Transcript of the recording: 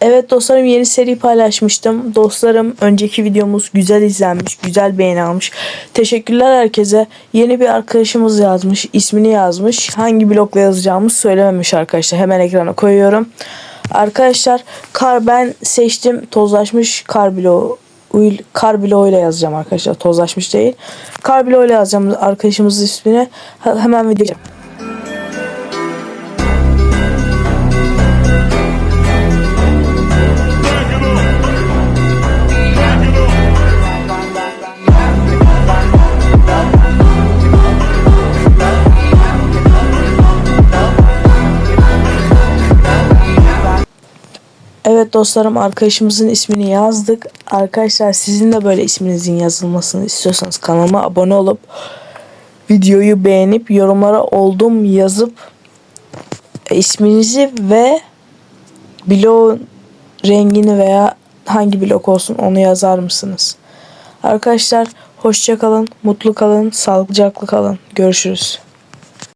Evet dostlarım yeni seri paylaşmıştım. Dostlarım önceki videomuz güzel izlenmiş, güzel beğeni almış. Teşekkürler herkese. Yeni bir arkadaşımız yazmış, ismini yazmış. Hangi blokla yazacağımı söylememiş arkadaşlar. Hemen ekrana koyuyorum. Arkadaşlar kar ben seçtim tozlaşmış kar bloğu Uyl, kar bloğuyla yazacağım arkadaşlar. Tozlaşmış değil. Kar bloğuyla yazacağım arkadaşımızın ismini. Hemen video Evet dostlarım arkadaşımızın ismini yazdık. Arkadaşlar sizin de böyle isminizin yazılmasını istiyorsanız kanalıma abone olup videoyu beğenip yorumlara oldum yazıp e, isminizi ve bloğun rengini veya hangi blok olsun onu yazar mısınız? Arkadaşlar hoşça kalın, mutlu kalın, sağlıcakla kalın. Görüşürüz.